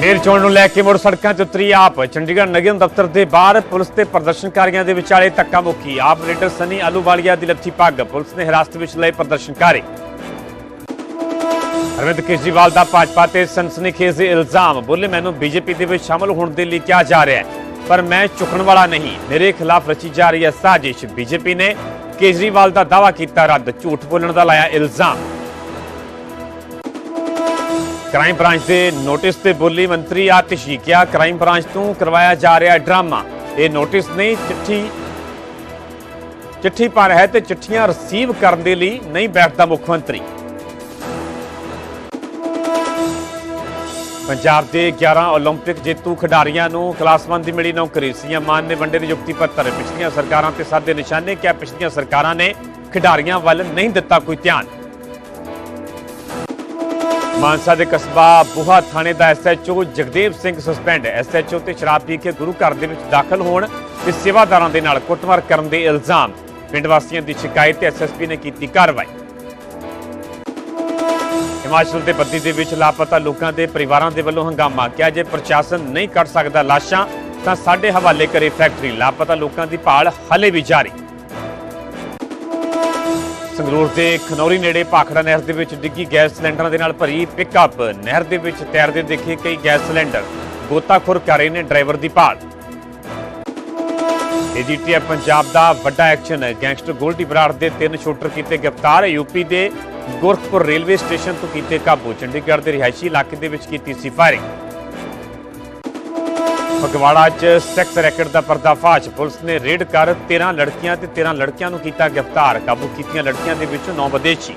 ਮੇਰ ਚੋਣ ਨੂੰ ਲੈ ਕੇ ਮੁੜ ਸੜਕਾਂ ਚ ਉਤਰੀ ਆਪ। ਚੰਡੀਗੜ੍ਹ ਨਿਗਮ ਦਫ਼ਤਰ ਦੇ ਬਾਹਰ ਪੁਲਿਸ ਤੇ ਪ੍ਰਦਰਸ਼ਨਕਾਰੀਆਂ ਦੇ ਵਿਚਾਲੇ ਧੱਕਾ ਮੁੱਕੀ। ਆਪ ਲੀਡਰ ਸਨੀ ਆਲੂਵਾਲੀਆ ਦੀ ਲੱਥੀ ਪੱਗ। ਪੁਲਿਸ ਨੇ ਹਿਰਾਸਤ ਵਿੱਚ ਲਏ ਪ੍ਰਦਰਸ਼ਨਕਾਰੀ। ਅਰਵਿੰਦ ਕੇਜਰੀਵਾਲ ਦਾ ਭਾਜਪਾ ਤੇ ਸਨਸਨੀਖੇਜ਼ ਇਲਜ਼ਾਮ। ਬੋਲੇ, ਮੈਨੂੰ ਬੀਜੇਪੀ ਦੇ ਵਿੱਚ ਸ਼ਾਮਲ ਹੋਣ ਦੇ ਲਈ ਕਿਹਾ ਜਾ ਰਿਹਾ ਹੈ, ਪਰ ਮੈਂ ਝੁਕਣ ਵਾਲਾ ਨਹੀਂ। ਮੇਰੇ ਖਿਲਾਫ ਰਚੀ ਜਾ ਰਹੀ ਹੈ ਸਾਜ਼ਿਸ਼। ਬੀਜੇਪੀ ਨੇ ਕੇਜਰੀਵਾਲ ਦਾ ਦਾਅਵਾ ਕੀਤਾ ਰੱਦ। ਝੂਠ ਬੋਲਣ ਦਾ ਲਾਇਆ ਇਲਜ਼ਾਮ। ਕ੍ਰਾਈਮ ਬ੍ਰਾਂਚ ਦੇ ਨੋਟਿਸ ਤੇ ਬੋਲੀ ਮੰਤਰੀ ਆਤਿਸ਼ੀ ਕਿਹਾ ਕ੍ਰਾਈਮ ਬ੍ਰਾਂਚ ਤੋਂ ਕਰਵਾਇਆ ਜਾ ਰਿਹਾ ਡਰਾਮਾ ਇਹ ਨੋਟਿਸ ਨਹੀਂ ਚਿੱਠੀ ਚਿੱਠੀ ਪਰ ਹੈ ਤੇ ਚਿੱਠੀਆਂ ਰਿਸੀਵ ਕਰਨ ਦੇ ਲਈ ਨਹੀਂ ਬੈਠਦਾ ਮੁੱਖ ਮੰਤਰੀ ਪੰਜਾਬ ਦੇ 11 올림픽 ਜੇਤੂ ਖਿਡਾਰੀਆਂ ਨੂੰ ਕਲਾਸ 1 ਦੀ ਮਿਲੀ ਨੌਕਰੀ ਸੀਐਮ ਮਾਨ ਨੇ ਵੰਡੇ ਨਿਯੁਕਤੀ ਪੱਤਰ ਪਿਛਲੀਆਂ ਸਰਕਾਰਾਂ ਤੇ ਸਾਦੇ ਨਿਸ਼ਾਨੇ ਕਿਹਾ ਪਿਛਲੀਆਂ ਸਰਕਾਰਾਂ ਨੇ ਖਿਡਾਰੀਆਂ ਵੱਲ ਨਹੀਂ ਦਿੱਤਾ ਕੋਈ ਧਿਆਨ ਮਾਨਸਾ ਦੇ ਕਸਬਾ ਬੁਹਾ ਥਾਣੇ ਦਾ SHO Jagdev Singh suspend SHO ਤੇ ਸ਼ਰਾਬ ਪੀ ਕੇ ਗੁਰੂ ਘਰ ਦੇ ਵਿੱਚ ਦਾਖਲ ਹੋਣ ਤੇ ਸੇਵਾਦਾਰਾਂ ਦੇ ਨਾਲ ਕੁੱਟਮਾਰ ਕਰਨ ਦੇ ਇਲਜ਼ਾਮ। ਪਿੰਡ ਵਾਸੀਆਂ ਦੀ ਸ਼ਿਕਾਇਤ ਤੇ ਐਸਐਸਪੀ ਨੇ ਕੀਤੀ ਕਾਰਵਾਈ। ਹਿਮਾਚਲ ਦੇ ਬੱਦੀ ਦੇ ਵਿੱਚ ਲਾਪਤਾ ਲੋਕਾਂ ਦੇ ਪਰਿਵਾਰਾਂ ਦੇ ਵੱਲੋਂ ਹੰਗਾਮਾ। ਕਿਹਾ ਜੇ ਪ੍ਰਸ਼ਾਸਨ ਨਹੀਂ ਕੱਢ ਸਕਦਾ ਲਾਸ਼ਾਂ, ਤਾਂ ਸਾਡੇ ਹਵਾਲੇ ਕਰੇ ਫੈਕਟਰੀ। ਲਾਪਤਾ ਲੋਕਾਂ ਦੀ ਭਾਲ ਹਲੇ ਵੀ ਜਾਰੀ। ਸੰਗਰੂਰ ਦੇ ਖਨੌਰੀ ਨੇੜੇ ਭਾਖੜਾ ਨਹਿਰ ਦੇ ਵਿੱਚ ਡਿੱਗੀ ਗੈਸ ਸਿਲੰਡਰਾਂ ਦੇ ਨਾਲ ਭਰੀ ਪਿਕਅਪ ਨਹਿਰ ਦੇ ਵਿੱਚ ਤੈਰਦੇ ਦੇਖੇ ਕਈ ਗੈਸ ਸਿਲੰਡਰ। ਗੋਤਾਖੋਰ ਕਰ ਰਹੇ ਨੇ ਡਰਾਈਵਰ ਦੀ ਭਾਲ। ਏਜੀਟੀਐਫ ਪੰਜਾਬ ਦਾ ਵੱਡਾ ਐਕਸ਼ਨ ਹੈ। ਗੈਂਗਸਟਰ ਗੋਲਡੀ ਬਰਾੜ ਦੇ ਤਿੰਨ ਸ਼ੂਟਰ ਕੀਤੇ ਗ੍ਰਿਫਤਾਰ। ਯੂਪੀ ਦੇ ਗੁਰਖਪੁਰ ਰੇਲਵੇ ਸਟੇਸ਼ਨ ਤੋਂ ਕੀਤੇ ਕਾਬੂ। ਚੰਡੀਗੜ੍ਹ ਦੇ ਰਿਹਾਇਸ਼ੀ ਇਲਾਕੇ ਦੇ ਵਿੱਚ ਕੀਤੀ ਸੀ ਫਾਇਰਿੰਗ ਫਗਵਾੜਾ 'ਚ ਸੈਕਸ ਰੈਕਟ ਦਾ ਪਰਦਾਫਾਸ਼। ਪੁਲਿਸ ਨੇ ਰੇਡ ਕਰ 13 ਲੜਕੀਆਂ ਤੇ 13 ਲੜਕਿਆਂ ਨੂੰ ਕੀਤਾ ਗ੍ਰਿਫਤਾਰ। ਕਾਬੂ ਕੀਤੀਆਂ ਲੜਕੀਆਂ ਦੇ ਵਿੱਚੋਂ 9 ਵਿਦੇਸ਼ੀ।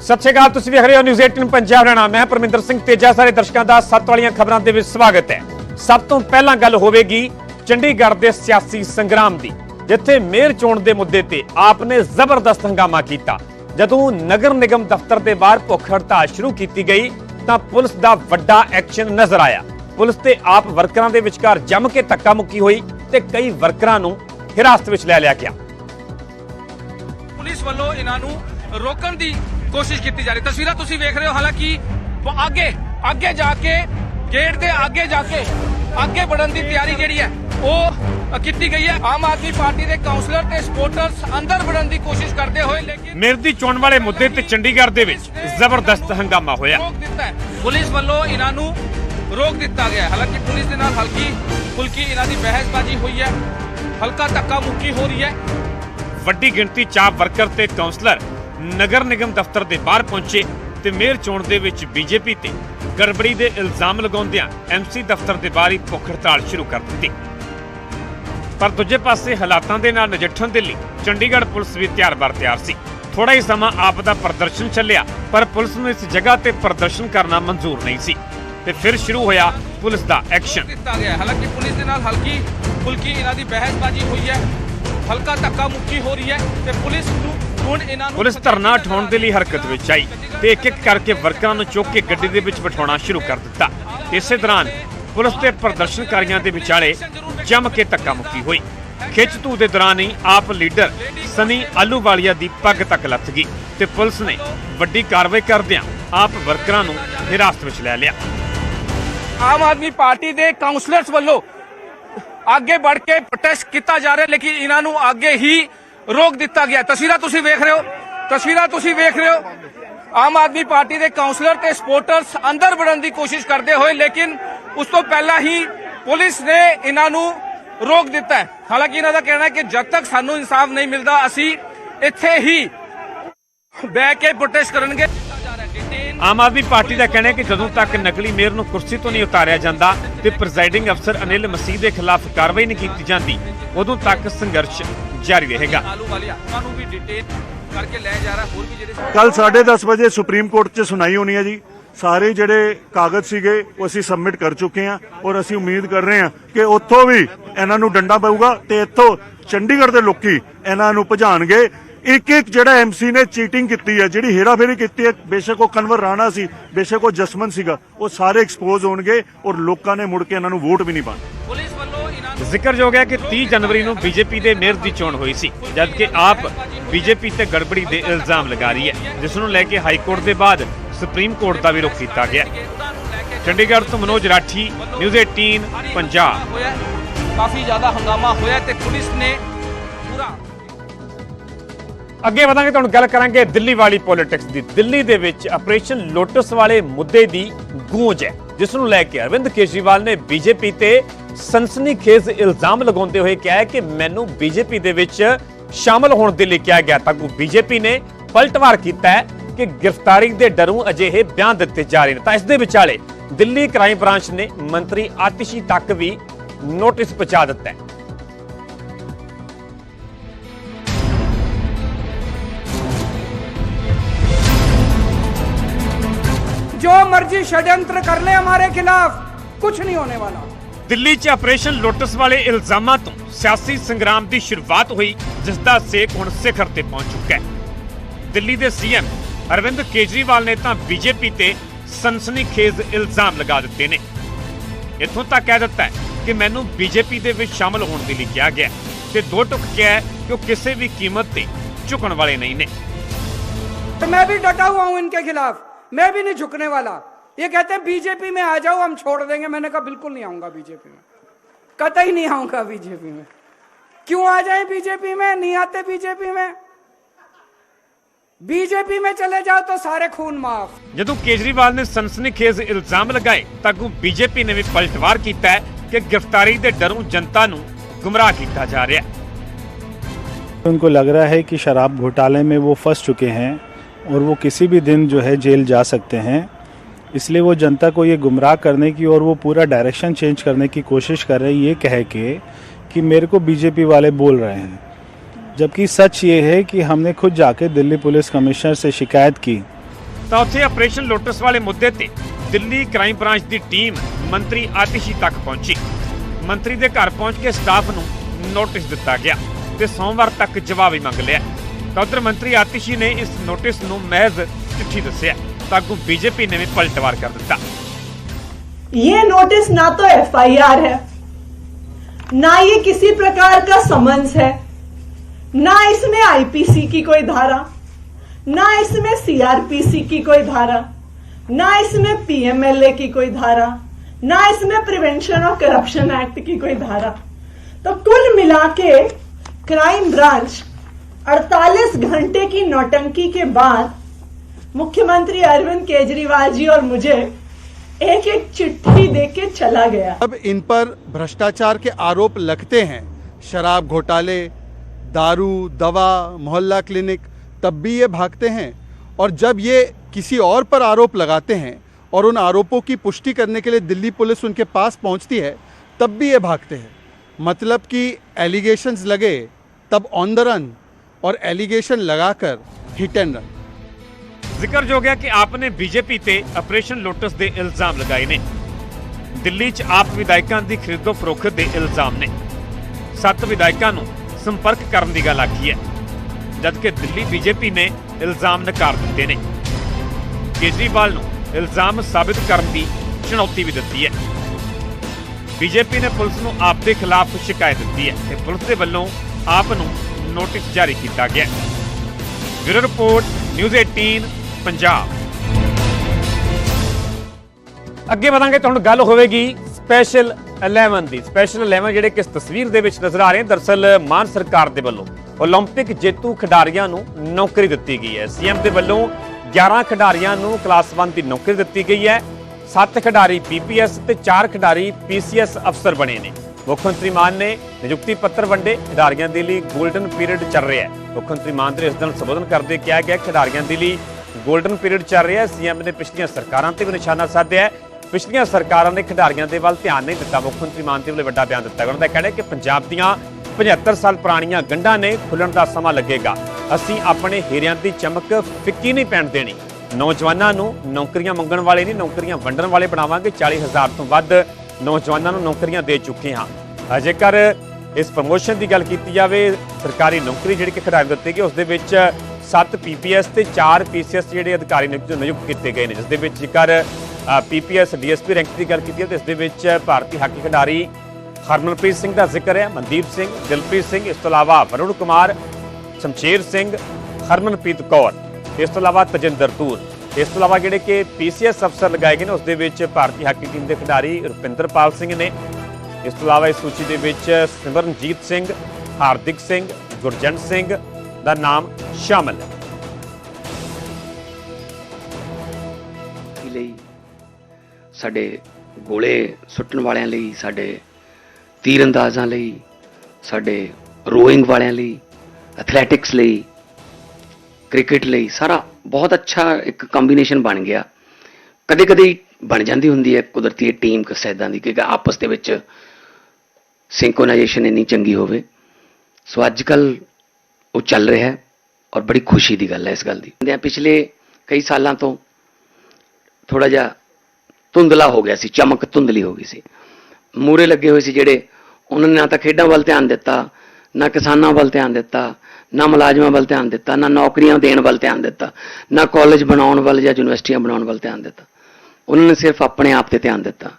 ਸਤਿ ਸ਼੍ਰੀ ਅਕਾਲ, ਤੁਸੀਂ ਵੇਖ ਰਹੇ ਹੋ ਨਿਊਜ਼ 18 ਪੰਜਾਬ। ਦਾ ਮੈਂ ਪਰਮਿੰਦਰ ਸਿੰਘ ਤੇਜਾ। ਸਾਰੇ ਦਰਸ਼ਕਾਂ ਦਾ ਸੱਤ ਵਾਲੀਆਂ ਖਬਰਾਂ ਦੇ ਵਿੱਚ ਸਵਾਗਤ ਹੈ। ਸਭ ਤੋਂ ਪਹਿਲਾਂ ਗੱਲ ਹੋਵੇਗੀ ਚੰਡੀਗੜ੍ਹ ਦੇ ਸਿਆਸੀ ਸੰਗਰਾਮ ਦੀ, ਜਿੱਥੇ ਮੇਅਰ ਚੋਣ ਦੇ ਮੁੱਦੇ ਤੇ ਆਪ ਨੇ ਜ਼ਬਰਦਸਤ ਹੰਗਾਮਾ ਕੀਤਾ। ਜਦੋਂ ਨਗਰ ਨਿਗਮ ਦਫ਼ਤਰ ਦੇ ਬਾਹਰ ਭੁੱਖ ਹੜਤਾਲ ਸ਼ੁਰੂ ਕੀਤੀ ਗਈ, ਤਾਂ ਪੁਲਿਸ ਦਾ ਵੱਡਾ ਐਕਸ਼ਨ ਨਜ਼ਰ ਆਇਆ। ਪੁਲਿਸ ਤੇ ਆਪ ਵਰਕਰਾਂ ਦੇ ਵਿਚਕਾਰ ਜੰਮ ਕੇ ਧੱਕਾ ਮੁੱਕੀ ਹੋਈ ਤੇ ਕਈ ਵਰਕਰਾਂ ਨੂੰ ਹਿਰਾਸਤ ਵਿੱਚ ਲੈ ਲਿਆ ਗਿਆ। ਪੁਲਿਸ ਵੱਲੋਂ ਇਹਨਾਂ ਨੂੰ ਰੋਕਣ ਦੀ ਕੋਸ਼ਿਸ਼ ਕੀਤੀ ਜਾ ਰਹੀ। ਤਸਵੀਰਾਂ ਤੁਸੀਂ ਵੇਖ ਰਹੇ ਹੋ, ਹਾਲਾਂਕਿ ਅੱਗੇ ਅੱਗੇ ਜਾ ਕੇ, ਗੇਟ ਦੇ ਅੱਗੇ ਜਾ ਕੇ ਅੱਗੇ ਵਧਣ ਦੀ ਤਿਆਰੀ ਜਿਹੜੀ ਹੈ ਉਹ ਕੀਤੀ ਗਈ ਹੈ। ਆਮ ਆਦਮੀ ਪਾਰਟੀ ਦੇ ਕਾਉਂਸਲਰ ਤੇ ਸਪੋਰਟਰਸ ਅੰਦਰ ਵਧਣ ਦੀ ਕੋਸ਼ਿਸ਼ ਕਰਦੇ ਹੋਏ ਲੇਕਿਨ ਮੇਅਰ ਦੀ ਚੋਣ ਵਾਲੇ ਮੁੱਦੇ ਤੇ ਚੰਡੀਗੜ੍ਹ ਦੇ ਵਿੱਚ ਜ਼ਬਰਦਸਤ ਹੰਗਾਮਾ ਹੋਇਆ। ਰੋਕ ਦਿੱਤਾ ਹੈ। ਪੁਲਿਸ ਵੱਲੋਂ ਇਹਨਾਂ ਨੂੰ ਰੋਕ ਦਿੱਤਾ ਗਿਆ। ਹਾਲਾਂਕਿ ਪੁਲਿਸ ਦੇ ਨਾਲ ਹਲਕੀ ਫੁਲਕੀ ਇਹਨਾਂ ਦੀ ਬਹਿਸਬਾਜ਼ੀ ਹੋਈ ਹੈ। ਹਲਕਾ ਧੱਕਾ ਮੁੱਕੀ ਹੋ ਰਹੀ ਹੈ। ਵੱਡੀ ਗਿਣਤੀ ਚਾਪ ਵਰਕਰ ਤੇ ਕਾਉਂਸਲਰ ਨਗਰ ਨਿਗਮ ਦਫ਼ਤਰ ਦੇ ਬਾਹਰ ਪਹੁੰਚੇ। ਤੇ ਮੇਅਰ ਚੋਣ ਦੇ ਵਿੱਚ ਬੀਜੇਪੀ ਤੇ ਗੜਬੜੀ ਦੇ ਇਲਜ਼ਾਮ ਲਗਾਉਂਦਿਆਂ ਐਮਸੀ ਦਫ਼ਤਰ ਦੇ ਬਾਹਰ ਹੀ ਭੁੱਖ ਹੜਤਾਲ ਸ਼ੁਰੂ ਕਰ ਦਿੱਤੀ। ਪਰ ਦੂਜੇ ਪਾਸੇ ਹਾਲਾਤਾਂ ਦੇ ਨਾਲ ਨਜਿੱਠਣ ਦੇ ਲਈ ਚੰਡੀਗੜ੍ਹ ਪੁਲਿਸ ਵੀ ਤਿਆਰ-ਬਰ ਤਿਆਰ ਸੀ। ਥੋੜਾ ਹੀ ਸਮਾਂ ਆਪ ਦਾ ਪ੍ਰਦਰਸ਼ਨ ਚੱਲਿਆ, ਪਰ ਪੁਲਿਸ ਨੂੰ ਇਸ ਜਗ੍ਹਾ ਤੇ ਪ੍ਰਦਰਸ਼ਨ ਕਰਨਾ ਮਨਜ਼ੂਰ ਨਹੀਂ ਸੀ। ਤੇ ਫਿਰ ਸ਼ੁਰੂ ਹੋਇਆ ਪੁਲਿਸ ਦਾ ਐਕਸ਼ਨ। ਦਿੱਤਾ ਗਿਆ। ਹਾਲਾਂਕਿ ਪੁਲਿਸ ਦੇ ਨਾਲ ਹਲਕੀ ਫੁਲਕੀ ਇਹਨਾਂ ਦੀ ਬਹਿਸਬਾਜ਼ੀ ਹੋਈ ਹੈ। ਹਲਕਾ ਧੱਕਾ ਮੁੱਕੀ ਹੋ ਰਹੀ ਹੈ ਤੇ ਪੁਲਿਸ ਨੂੰ ਹੁਣ ਇਹਨਾਂ ਨੂੰ ਪੁਲਿਸ ਧਰਨਾ ਉਠਾਉਣ ਦੇ ਲਈ ਹਰਕਤ ਵਿੱਚ ਆਈ ਤੇ ਇੱਕ ਇੱਕ ਕਰਕੇ ਵਰਕਰਾਂ ਨੂੰ ਚੁੱਕ ਕੇ ਗੱਡੀ ਦੇ ਵਿੱਚ ਬਿਠਾਉਣਾ ਸ਼ੁਰੂ ਕਰ ਦਿੱਤਾ। ਇਸੇ ਦੌਰਾਨ ਪੁਲਿਸ ਤੇ ਪ੍ਰਦਰਸ਼ਨਕਾਰੀਆਂ ਦੇ ਵਿਚਾਲੇ ਜੰਮ ਕੇ ਧੱਕਾ ਮੁੱਕੀ ਹੋਈ। ਖਿੱਚ-ਧੂ ਦੇ ਦੌਰਾਨ ਹੀ ਆਪ ਲੀਡਰ ਸਨੀ ਆਲੂਵਾਲੀਆ ਦੀ ਪੱਗ ਤੱਕ ਲੱਥ ਗਈ ਤੇ ਪੁਲਿਸ ਨੇ ਵੱਡੀ ਕਾਰਵਾਈ ਕਰਦਿਆਂ ਆਪ ਵਰਕਰਾਂ ਨੂੰ ਹਿਰਾਸਤ ਵਿੱਚ ਲੈ ਲਿਆ। ਆਮ ਆਦਮੀ ਪਾਰਟੀ ਦੇ ਕਾਉਂਸਲਰਸ ਵੱਲੋਂ ਅੱਗੇ ਵੱਧ ਕੇ ਪ੍ਰੋਟੈਸਟ ਕੀਤਾ ਜਾ ਰਿਹਾ ਲੇਕਿਨ ਇਹਨਾਂ ਨੂੰ ਅੱਗੇ ਹੀ ਰੋਕ ਦਿੱਤਾ ਗਿਆ। ਤਸਵੀਰਾਂ ਤੁਸੀਂ ਵੇਖ ਰਹੇ ਹੋ। ਤਸਵੀਰਾਂ ਤੁਸੀਂ ਵੇਖ ਰਹੇ ਹੋ। ਆਮ ਆਦਮੀ ਪਾਰਟੀ ਦੇ ਕਾਉਂਸਲਰ ਤੇ ਸਪੋਰਟਰਸ ਅੰਦਰ ਵੜਨ ਦੀ ਕੋਸ਼ਿਸ਼ ਕਰਦੇ ਹੋਏ, ਲੇਕਿਨ ਉਸ ਤੋਂ ਪਹਿਲਾਂ ਹੀ ਪੁਲਿਸ ਨੇ ਇਹਨਾਂ ਨੂੰ ਰੋਕ ਦਿੱਤਾ ਹੈ। ਹਾਲਾਂਕਿ ਇਹਨਾਂ ਦਾ ਕਹਿਣਾ ਹੈ ਕਿ ਜਦ ਤੱਕ ਸਾਨੂੰ ਇਨਸਾਫ ਨਹੀਂ ਮਿਲਦਾ, ਅਸੀਂ ਇੱਥੇ ਹੀ ਬਹਿ ਕੇ ਪ੍ਰੋਟੈਸਟ ਕਰਨਗੇ। ਆਮ ਆਦਮੀ ਪਾਰਟੀ ਦਾ ਕਹਿਣਾ ਹੈ ਕਿ ਜਦੋਂ ਤੱਕ ਨਕਲੀ ਮੇਅਰ ਨੂੰ ਕੁਰਸੀ ਤੋਂ ਨਹੀਂ ਉਤਾਰਿਆ ਜਾਂਦਾ ਤੇ ਪ੍ਰੈਜ਼ਾਈਡਿੰਗ ਅਫਸਰ ਅਨਿਲ ਮਸੀਹ ਦੇ ਖਿਲਾਫ ਕਾਰਵਾਈ ਨਹੀਂ ਕੀਤੀ ਜਾਂਦੀ ਉਦੋਂ ਤੱਕ ਸੰਘਰਸ਼ ਜਾਰੀ ਰਹੇਗਾ। ਆਲੂ ਵਾਲੀਆ ਉਹਨਾਂ ਨੂੰ ਵੀ ਡਿਟੇਨ ਕਰਕੇ ਲੈ ਜਾ ਰਿਹਾ ਹੋਰ ਵੀ ਜਿਹੜੇ ਕੱਲ 10:30 ਵਜੇ ਸੁਪਰੀਮ ਕੋਰਟ 'ਚ ਸੁਣਾਈ ਹੋਣੀ ਹੈ ਜੀ। ਸਾਰੇ ਜਿਹੜੇ ਕਾਗਜ਼ ਸੀਗੇ ਉਹ ਅਸੀਂ ਸਬਮਿਟ ਕਰ ਚੁੱਕੇ ਹਾਂ ਔਰ ਅਸੀਂ ਉਮੀਦ ਕਰ ਰਹੇ ਹਾਂ ਕਿ ਉੱਥੋਂ ਵੀ ਇਹਨਾਂ ਨੂੰ ਡੰਡਾ ਪਊਗਾ ਤੇ ਇੱਥੋਂ ਚੰਡੀਗੜ੍ਹ ਦੇ ਲੋਕੀ ਇਹਨਾਂ ਨੂੰ ਭਜਾਣਗੇ। ਇੱਕ ਇੱਕ ਜਿਹੜਾ ਐਮਸੀ ਨੇ ਚੀਟਿੰਗ ਕੀਤੀ ਹੈ ਜਿਹੜੀ ਹੇਰਾਫੇਰੀ ਕੀਤੀ ਹੈ ਬੇਸ਼ੱਕ ਉਹ ਕਨਵਰ ਰਾਣਾ ਸੀ ਬੇਸ਼ੱਕ ਉਹ ਜਸਮਨ ਸੀਗਾ ਉਹ ਸਾਰੇ ਐਕਸਪੋਜ਼ ਹੋਣਗੇ ਔਰ ਲੋਕਾਂ ਨੇ ਮੁੜ ਕੇ ਇਹਨਾਂ ਨੂੰ ਵੋਟ ਵੀ ਨਹੀਂ ਪਾਣਾ ਪੁਲਿਸ ਵੱਲੋਂ ਜ਼ਿਕਰਯੋਗ ਹੈ ਕਿ 30 ਜਨਵਰੀ ਨੂੰ ਬੀਜੇਪੀ ਦੇ ਮੇਅਰ ਦੀ ਚੋਣ ਹੋਈ ਸੀ ਜਦਕਿ ਆਪ ਬੀਜੇਪੀ ਤੇ ਗੜਬੜੀ ਦੇ ਇਲਜ਼ਾਮ ਲਗਾ ਰਹੀ ਹੈ ਜਿਸ ਨੂੰ ਲੈ ਕੇ ਹਾਈ ਕੋਰਟ ਦੇ ਬਾਅਦ ਸੁਪਰੀਮ ਕੋਰਟ ਦਾ ਵੀ ਰੁਖ ਕੀਤਾ ਗਿਆ ਚੰਡੀਗੜ੍ਹ ਤੋਂ ਮਨੋਜ ਰਾਠੀ ਨਿਊਜ਼ 18 ਪੰਜਾਬ। ਕਾਫੀ ਜ਼ਿਆਦਾ ਹੰਗਾਮਾ ਹੋਇਆ ਤੇ ਪੁਲਿਸ ਨੇ ਪੂਰਾ ਅੱਗੇ ਵਧਾਂਗੇ ਤੁਹਾਨੂੰ ਗੱਲ ਕਰਾਂਗੇ ਦਿੱਲੀ ਵਾਲੀ ਪੋਲਿਟਿਕਸ ਦੀ। ਦਿੱਲੀ ਦੇ ਵਿੱਚ ਆਪਰੇਸ਼ਨ ਲੋਟਸ ਵਾਲੇ ਮੁੱਦੇ ਦੀ ਗੂੰਜ ਹੈ। ਜਿਸ ਨੂੰ ਲੈ ਕੇ ਅਰਵਿੰਦ ਕੇਜਰੀਵਾਲ ਨੇ ਬੀਜੇਪੀ ਤੇ ਸਨਸਨੀਖੇਜ਼ ਇਲਜ਼ਾਮ ਲਗਾਉਂਦੇ ਹੋਏ ਕਿਹਾ ਕਿ ਮੈਨੂੰ ਬੀਜੇਪੀ ਦੇ ਵਿੱਚ ਸ਼ਾਮਲ ਹੋਣ ਦੇ ਲਈ ਕਿਹਾ ਗਿਆ ਤਾਂ ਬੀਜੇਪੀ ਨੇ ਪਲਟਵਾਰ ਕੀਤਾ ਹੈ ਕਿ ਗ੍ਰਿਫਤਾਰੀ ਦੇ ਡਰੋਂ ਅਜਿਹੇ ਬਿਆਨ ਦਿੱਤੇ ਜਾ ਰਹੇ ਨੇ। ਤਾਂ ਇਸ ਦੇ ਵਿਚਾਲੇ ਦਿੱਲੀ ਕ੍ਰਾਈਮ ਬ੍ਰਾਂਚ ਨੇ ਮੰਤਰੀ ਆਤਿਸ਼ੀ ਤੱਕ ਵੀ ਨੋਟਿਸ ਪਹੁੰਚਾ ਦਿੱਤਾ ਹੈ। जो मर्जी षड्यंत्र कर ले हमारे खिलाफ कुछ नहीं होने वाला ਦਿੱਲੀ 'ਚ ਆਪਰੇਸ਼ਨ ਲੋਟਸ ਵਾਲੇ ਇਲਜ਼ਾਮਾਂ ਤੋਂ ਸਿਆਸੀ ਸੰਗਰਾਮ ਦੀ ਸ਼ੁਰੂਆਤ ਹੋਈ ਜਿਸ ਦਾ ਸੇਕ ਹੁਣ ਸਿਖਰ ਤੇ ਪਹੁੰਚ ਚੁੱਕਾ ਹੈ ਦਿੱਲੀ ਦੇ ਸੀਐਮ ਅਰਵਿੰਦ ਕੇਜਰੀਵਾਲ ਨੇ ਤਾਂ ਬੀਜੇਪੀ ਤੇ ਸਨਸਨੀਖੇਜ਼ ਇਲਜ਼ਾਮ ਲਗਾ ਦਿੱਤੇ ਨੇ ਇੱਥੋਂ ਤੱਕ ਕਹਿ ਦਿੱਤਾ ਹੈ ਕਿ ਮੈਨੂੰ ਬੀਜੇਪੀ ਦੇ ਵਿੱਚ ਸ਼ਾਮਲ ਹੋਣ ਦੇ ਲਈ ਕਿਹਾ ਗਿਆ ਹੈ ਤੇ ਦੋ ਟੁਕ ਕਿਹਾ ਹੈ ਕਿ ਉਹ ਕਿਸੇ ਵੀ ਕੀਮਤ ਤੇ ਝੁਕਣ ਵਾਲੇ ਨਹੀਂ ਨੇ तो मैं भी डटा हुआ हूं इनके खिलाफ मैं भी नहीं झुकने वाला ये कहते हैं बीजेपी में आ जाओ हम छोड़ देंगे मैंने कहा बिल्कुल नहीं आऊंगा बीजेपी में कतई नहीं आऊंगा बीजेपी में क्यों आ जाए बीजेपी में नहीं आते बीजेपी में बीजेपी में चले जाओ तो सारे खून माफ ਜਦੋਂ ਕੇਜਰੀਵਾਲ ਨੇ ਸਨਸਨੀਖੇਜ਼ ਇਲਜ਼ਾਮ ਲਗਾਏ ਤਾਂ ਅੱਗੋਂ ਬੀਜੇਪੀ ਨੇ ਵੀ ਪਲਟਵਾਰ ਕੀਤਾ ਹੈ ਕਿ ਗ੍ਰਿਫਤਾਰੀ ਦੇ ਡਰੋਂ ਜਨਤਾ ਨੂੰ ਗੁੰਮਰਾਹ ਕੀਤਾ ਜਾ ਰਿਹਾ ਹੈ उनको लग रहा है कि शराब घोटाले में वो फंस चुके हैं और वो किसी भी दिन जो है जेल जा सकते हैं इसलिए वो जनता को ये गुमराह करने की और वो पूरा डायरेक्शन चेंज करने की कोशिश कर रहे हैं ये कह के कि मेरे को बीजेपी वाले बोल रहे हैं जबकि सच ये है कि हमने खुद जाके दिल्ली पुलिस कमिश्नर से शिकायत की ਤਾਂ ਉੱਥੇ ਆਪਰੇਸ਼ਨ ਲੋਟਸ ਵਾਲੇ ਮੁੱਦੇ ਤੇ ਦਿੱਲੀ ਕ੍ਰਾਈਮ ਬ੍ਰਾਂਚ ਦੀ ਟੀਮ ਮੰਤਰੀ ਆਤਿਸ਼ੀ ਤੱਕ ਪਹੁੰਚੀ ਮੰਤਰੀ ਦੇ ਘਰ ਪਹੁੰਚ ਕੇ ਸਟਾਫ ਨੂੰ ਨੋਟਿਸ ਦਿੱਤਾ ਗਿਆ ਤੇ ਸੋਮਵਾਰ ਤੱਕ ਜਵਾਬ ਹੀ ਮੰਗ ਲਿਆ ਤਾਂ ਉਧਰ ਮੰਤਰੀ ਆਤਿਸ਼ੀ ਨੇ ਇਸ ਨੋਟਿਸ ਨੂੰ ਮਹਿਜ਼ ਚਿੱਠੀ ਦੱਸਿਆ ਤਾਂ ਅੱਗੋਂ ਬੀਜੇਪੀ ਨੇ ਵੀ ਪਲਟਵਾਰ ਕਰ ਦਿੱਤਾ ये नोटिस ना तो एफआईआर है ना ये किसी प्रकार का समन्स है ना इसमें आईपीसी की कोई धारा ना इसमें सीआरपीसी की कोई धारा ना इसमें पीएमएलए की कोई धारा ना इसमें प्रिवेंशन ऑफ करप्शन एक्ट की कोई धारा तो कुल मिला के क्राइम ब्रांच 48 घंटे की नौटंकी के बाद मुख्यमंत्री अरविंद केजरीवाल जी और मुझे एक एक चिट्ठी देके चला गया। अब इन पर भ्रष्टाचार के आरोप लगते हैं। शराब घोटाले, दारू, दवा, मोहल्ला क्लिनिक, तब भी ये भागते हैं। और जब ये किसी और पर आरोप लगाते हैं और उन आरोपों की पुष्टि करने के लिए दिल्ली पुलिस उनके पास पहुँचती है, तब भी ये भागते हैं। मतलब कि एलिगेशंस लगे, तब ऑन द रन और एलिगेशन लगाकर हिट एंड रन ਜ਼ਿਕਰਯੋਗ ਹੈ ਕਿ ਆਪ ਨੇ ਬੀਜੇਪੀ ਤੇ ਆਪਰੇਸ਼ਨ ਲੋਟਸ ਦੇ ਇਲਜ਼ਾਮ ਲਗਾਏ ਨੇ ਦਿੱਲੀ 'ਚ ਆਪ ਵਿਧਾਇਕਾਂ ਦੀ ਖਰੀਦੋ ਫਰੋਖਤ ਦੇ ਇਲਜ਼ਾਮ ਨੇ ਸੱਤ ਵਿਧਾਇਕਾਂ ਨੂੰ ਸੰਪਰਕ ਕਰਨ ਦੀ ਗੱਲ ਆਖੀ ਹੈ ਜਦਕਿ ਦਿੱਲੀ ਬੀਜੇਪੀ ਨੇ ਇਲਜ਼ਾਮ ਨਕਾਰ ਦਿੱਤੇ ਨੇ ਕੇਜਰੀਵਾਲ ਨੂੰ ਇਲਜ਼ਾਮ ਸਾਬਿਤ ਕਰਨ ਦੀ ਚੁਣੌਤੀ ਵੀ ਦਿੱਤੀ ਹੈ ਬੀਜੇਪੀ ਨੇ ਪੁਲਿਸ ਨੂੰ ਆਪ ਦੇ ਖਿਲਾਫ ਸ਼ਿਕਾਇਤ ਦਿੱਤੀ ਹੈ ਤੇ ਪੁਲਿਸ ਦੇ ਵੱਲੋਂ ਆਪ ਨੂੰ ਨੋਟਿਸ ਜਾਰੀ ਕੀਤਾ ਗਿਆ ਹੈ ਬਿਊਰੋ ਰਿਪੋਰਟ ਨਿਊਜ਼ 18 ਪੰਜਾਬ ਅੱਗੇ ਵਧਾਂਗੇ ਤਾਂ ਹੁਣ ਗੱਲ ਹੋਵੇਗੀ ਸਪੈਸ਼ਲ 11 ਦੀ ਸਪੈਸ਼ਲ 11 ਜਿਹੜੇ ਕਿ ਇਸ ਤਸਵੀਰ ਦੇ ਵਿੱਚ ਨਜ਼ਰ ਆ ਰਹੇ ਹਨ ਦਰਸਲ ਮਾਨ ਸਰਕਾਰ ਦੇ ਵੱਲੋਂ 올림픽 ਜੇਤੂ ਖਿਡਾਰੀਆਂ ਨੂੰ ਨੌਕਰੀ ਦਿੱਤੀ ਗਈ ਹੈ ਸੀਐਮ ਦੇ ਵੱਲੋਂ 11 ਖਿਡਾਰੀਆਂ ਨੂੰ ਕਲਾਸ 1 ਦੀ ਨੌਕਰੀ ਦਿੱਤੀ ਗਈ ਹੈ 7 ਖਿਡਾਰੀ ਪੀਪੀਐਸ ਤੇ 4 ਖਿਡਾਰੀ ਪੀਸੀਐਸ ਅਫਸਰ ਬਣੇ ਨੇ ਮੁੱਖ ਮੰਤਰੀ ਮਾਨ ਨੇ ਨਿਯੁਕਤੀ ਪੱਤਰ ਵੰਡੇ। ਖਿਡਾਰੀਆਂ ਦੇ ਲਈ 골ਡਨ ਪੀਰੀਅਡ ਚੱਲ ਰਿਹਾ ਹੈ। ਮੁੱਖ ਮੰਤਰੀ ਮਾਨ ਦੇ ਇਸ ਦਿਨ ਸੰਬੋਧਨ ਕਰਦੇ ਕਿਹਾ ਗਿਆ ਖਿਡਾਰੀਆਂ ਦੇ ਲਈ 골ਡਨ ਪੀਰੀਅਡ ਚੱਲ ਰਿਹਾ ਹੈ। ਸੀਐਮ ਨੇ ਪਿਛਲੀਆਂ ਸਰਕਾਰਾਂ ਤੇ ਵੀ ਨਿਸ਼ਾਨਾ ਸਾਧਿਆ ਹੈ। ਪਿਛਲੀਆਂ ਸਰਕਾਰਾਂ ਨੇ ਖਿਡਾਰੀਆਂ ਦੇ ਵੱਲ ਧਿਆਨ ਨਹੀਂ ਦਿੱਤਾ। ਮੁੱਖ ਮੰਤਰੀ ਮਾਨ ਦੇ ਵੱਲੋਂ ਵੱਡਾ ਬਿਆਨ ਦਿੱਤਾ ਗਿਆ। ਉਹਨਾਂ ਦਾ ਕਹਿਣਾ ਹੈ ਕਿ ਪੰਜਾਬ ਦੀਆਂ 75 ਸਾਲ ਪੁਰਾਣੀਆਂ ਗੰਢਾਂ ਨੇ ਖੁੱਲਣ ਦਾ ਸਮਾਂ ਲੱਗੇਗਾ। ਅਸੀਂ ਆਪਣੇ ਹੀਰਿਆਂ ਦੀ ਚਮਕ ਫਿੱਕੀ ਨਹੀਂ ਪੈਣ ਦੇਣੀ। ਨੌਜਵਾਨਾਂ ਨੂੰ ਨੌਕਰੀਆਂ ਮੰਗਣ ਵਾਲੇ ਨਹੀਂ, ਨੌਕਰੀਆਂ ਵੰਡਣ ਵਾਲੇ ਬਣਾਵਾਂਗੇ। 40000 ਤੋਂ ਵੱਧ ਨੌਜਵਾਨਾਂ ਨੂੰ ਨੌਕਰੀਆਂ ਦੇ ਚੁੱਕੇ ਹਾਂ। ਜੇਕਰ ਇਸ ਪ੍ਰਮੋਸ਼ਨ ਦੀ ਗੱਲ ਕੀਤੀ ਜਾਵੇ, ਸਰਕਾਰੀ ਨੌਕਰੀ ਜਿਹੜੀ ਕਿ ਖਿਡਾਰੀ ਦਿੱਤੀ ਗਈ ਉਸ ਦੇ ਵਿੱਚ 7 ਪੀਪੀਐਸ ਤੇ 4 ਪੀਸੀਐਸ ਜਿਹੜੇ ਅਧਿਕਾਰੀ ਨਿਯੁਕਤ ਨਿਯੁਕਤ ਕੀਤੇ ਗਏ ਨੇ, ਜਿਸ ਦੇ ਵਿੱਚ ਜੇਕਰ ਪੀਪੀਐਸ ਡੀਐਸਪੀ ਰੈਂਕ ਦੀ ਗੱਲ ਕੀਤੀ ਹੈ ਤਾਂ ਇਸ ਦੇ ਵਿੱਚ ਭਾਰਤੀ ਹਾਕੀ ਖਿਡਾਰੀ ਹਰਮਨਪ੍ਰੀਤ ਸਿੰਘ ਦਾ ਜ਼ਿਕਰ ਹੈ, ਮਨਦੀਪ ਸਿੰਘ, ਦਿਲਪ੍ਰੀਤ ਸਿੰਘ, ਇਸ ਤੋਂ ਇਲਾਵਾ ਵਰੁਣ ਕੁਮਾਰ, ਸ਼ਮਸ਼ੇਰ ਸਿੰਘ, ਹਰਮਨਪ੍ਰੀਤ ਕੌਰ, ਇਸ ਤੋਂ ਇਲਾਵਾ ਤਜਿੰਦਰ ਤੂਰ ਇਸ ਤੋਂ ਇਲਾਵਾ ਜਿਹੜੇ ਕਿ ਪੀਸੀਐਸ ਅਫਸਰ ਲਗਾਏ ਗਏ ਨੇ, ਉਸ ਦੇ ਵਿੱਚ ਭਾਰਤੀ ਹਾਕੀ ਟੀਮ ਦੇ ਖਿਡਾਰੀ ਰੁਪਿੰਦਰਪਾਲ ਸਿੰਘ ਨੇ। ਇਸ ਤੋਂ ਇਲਾਵਾ ਇਸ ਸੂਚੀ ਦੇ ਵਿੱਚ ਸਿਮਰਨਜੀਤ ਸਿੰਘ, ਹਾਰਦਿਕ ਸਿੰਘ, ਗੁਰਜੰਟ ਸਿੰਘ ਦਾ ਨਾਮ ਸ਼ਾਮਲ ਹੈ। ਲਈ ਸਾਡੇ ਗੋਲੇ ਸੁੱਟਣ ਵਾਲਿਆਂ ਲਈ, ਸਾਡੇ ਤੀਰੰਦਾਜ਼ਾਂ ਲਈ, ਸਾਡੇ ਰੋਇੰਗ ਵਾਲਿਆਂ ਲਈ, ਐਥਲੈਟਿਕਸ ਲਈ, ਕ੍ਰਿਕਟ ਲਈ ਸਾਰਾ ਬਹੁਤ ਅੱਛਾ ਇੱਕ ਕੰਬੀਨੇਸ਼ਨ ਬਣ ਗਿਆ। ਕਦੇ ਕਦੇ ਬਣ ਜਾਂਦੀ ਹੁੰਦੀ ਹੈ ਕੁਦਰਤੀ ਟੀਮ ਕਸੈਦਾਂ ਦੀ ਕਿ ਆਪਸ ਦੇ ਵਿੱਚ ਸਿੰਕੋਨਾਈਜੇਸ਼ਨ ਇੰਨੀ ਚੰਗੀ ਹੋਵੇ। ਸੋ ਅੱਜ ਕੱਲ ਉਹ ਚੱਲ ਰਿਹਾ ਹੈ ਔਰ ਬੜੀ ਖੁਸ਼ੀ ਦੀ ਗੱਲ ਹੈ ਇਸ ਗੱਲ ਦੀ। ਪਿਛਲੇ ਕਈ ਸਾਲਾਂ ਤੋਂ ਥੋੜਾ ਜਿਹਾ ਧੁੰਦਲਾ ਹੋ ਗਿਆ ਸੀ, ਚਮਕ ਧੁੰਦਲੀ ਹੋ ਗਈ ਸੀ। ਮੂਰੇ ਲੱਗੇ ਹੋਏ ਸੀ ਜਿਹੜੇ ਉਹਨਾਂ ਨੇ ਨਾ ਤਾਂ ਖੇਡਾਂ ਵੱਲ ਧਿਆਨ ਦਿੱਤਾ, ਨਾ ਕਿਸਾਨਾਂ ਵੱਲ ਧਿਆਨ ਦਿੱਤਾ ਨਾ ਮੁਲਾਜ਼ਮਾਂ ਵੱਲ ਧਿਆਨ ਦਿੱਤਾ, ਨਾ ਨੌਕਰੀਆਂ ਦੇਣ ਵੱਲ ਧਿਆਨ ਦਿੱਤਾ, ਨਾ ਕਾਲਜ ਬਣਾਉਣ ਵੱਲ ਜਾਂ ਯੂਨੀਵਰਸਿਟੀਆਂ ਬਣਾਉਣ ਵੱਲ ਧਿਆਨ ਦਿੱਤਾ। ਉਹਨਾਂ ਨੇ ਸਿਰਫ ਆਪਣੇ ਆਪ ਤੇ ਧਿਆਨ ਦਿੱਤਾ।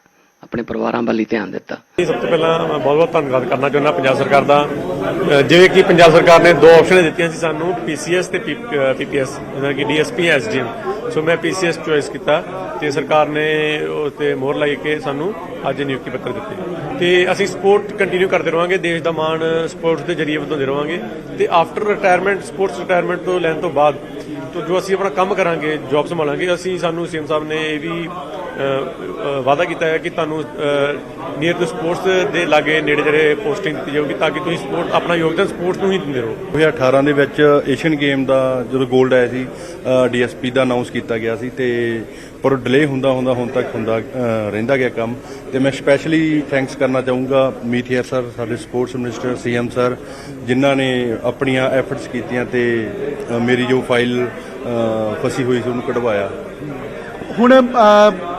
ਆਪਣੇ ਪਰਿਵਾਰਾਂ ਵੱਲ ਹੀ ਧਿਆਨ ਦਿੱਤਾ। ਸਭ ਤੋਂ ਪਹਿਲਾਂ ਮੈਂ ਬਹੁਤ ਬਹੁਤ ਧੰਨਵਾਦ ਕਰਨਾ ਚਾਹੁੰਦਾ ਪੰਜਾਬ ਸਰਕਾਰ ਦਾ। ਜਿਵੇਂ ਕਿ ਪੰਜਾਬ ਸਰਕਾਰ ਨੇ ਦੋ ਆਪਸ਼ਨ ਦਿੱਤੀਆਂ ਸੀ ਸਾਨੂੰ ਪੀਸੀਐਸ ਤੇ ਪੀਪੀਐਸ ਜਿਵੇਂ ਕਿ ਡੀਐਸਪੀ ਐਸਡੀਐਮ ਸੋ ਮੈਂ ਪੀਸੀਐਸ ਚੋਇਸ ਕੀਤਾ ਤੇ ਸਰਕਾਰ ਨੇ ਉਹ ਤੇ ਮੋਹਰ ਲਾਈ ਕੇ ਸਾਨੂੰ ਅੱਜ ਨਿਯੁਕਤੀ ਪੱਤਰ ਦਿੱਤੇ। ਤੇ ਅਸੀਂ ਸਪੋਰਟ ਕੰਟੀਨਿਊ ਕਰਦੇ ਰਵਾਂਗੇ, ਦੇਸ਼ ਦਾ ਮਾਣ ਸਪੋਰਟਸ ਦੇ ਜਰੀਏ ਵਧਾਉਂਦੇ ਰਵਾਂਗੇ। ਤੇ ਆਫਟਰ ਰਿਟਾਇਰਮੈਂਟ ਸਪੋਰਟਸ ਰਿਟਾਇਰਮੈਂਟ ਤੋਂ ਲੈਣ ਤੋਂ ਬਾਅਦ ਤੋਂ ਜੋ ਅਸੀਂ ਆਪਣਾ ਕੰਮ ਕਰਾਂਗੇ ਜੌਬ ਸੰਭਾਲਾਂਗੇ, ਅਸੀਂ ਸਾਨੂੰ ਸੀਐਮ ਸਾਹਿਬ ਨੇ ਇਹ ਵੀ ਵਾਅਦਾ ਕੀਤਾ ਹੈ ਕਿ ਤੁਹਾਨੂੰ ਨੀਅਰ ਟੂ ਸਪੋਰਟਸ ਦੇ ਲਾਗੇ ਨੇੜੇ ਜਿਹੜੇ ਪੋਸਟਿੰਗ ਦਿੱਤੀ ਜਾਊਗੀ ਤਾਂ ਕਿ ਤੁਸੀਂ ਸਪੋਰਟ ਆਪਣਾ ਯੋਗਦਾਨ ਸਪੋਰਟਸ ਨੂੰ ਹੀ ਦਿੰਦੇ ਰਹੋ। 2018 ਦੇ ਵਿੱਚ ਏਸ਼ੀਅਨ ਗੇਮ ਦਾ ਜਦੋਂ 골ਡ ਆਇਆ ਸੀ ਡੀਐਸਪੀ ਦਾ ਅਨਾਉਂਸ ਕੀਤਾ ਗਿਆ ਸੀ ਤੇ ਪਰ ਡਿਲੇ ਹੁੰਦਾ ਹੁੰਦਾ ਹੁਣ ਤੱਕ ਹੁੰਦਾ ਰਹਿੰਦਾ ਗਿਆ ਕੰਮ। ਤੇ ਮੈਂ ਸਪੈਸ਼ਲੀ ਥੈਂਕਸ ਕਰਨਾ ਚਾਹੂੰਗਾ ਮੀਥੀਆ ਸਰ, ਸਾਡੇ ਸਪੋਰਟਸ ਮਿਨਿਸਟਰ ਸੀਐਮ ਸਰ ਜਿਨ੍ਹਾਂ ਨੇ ਆਪਣੀਆਂ ਐਫਰਟਸ ਕੀਤੀਆਂ ਤੇ ਮੇਰੀ ਜੋ ਫਾਈਲ ਫਸੀ ਹੋਈ ਸੀ ਉਹਨੂੰ ਕਢਵਾਇਆ। ਹੁਣ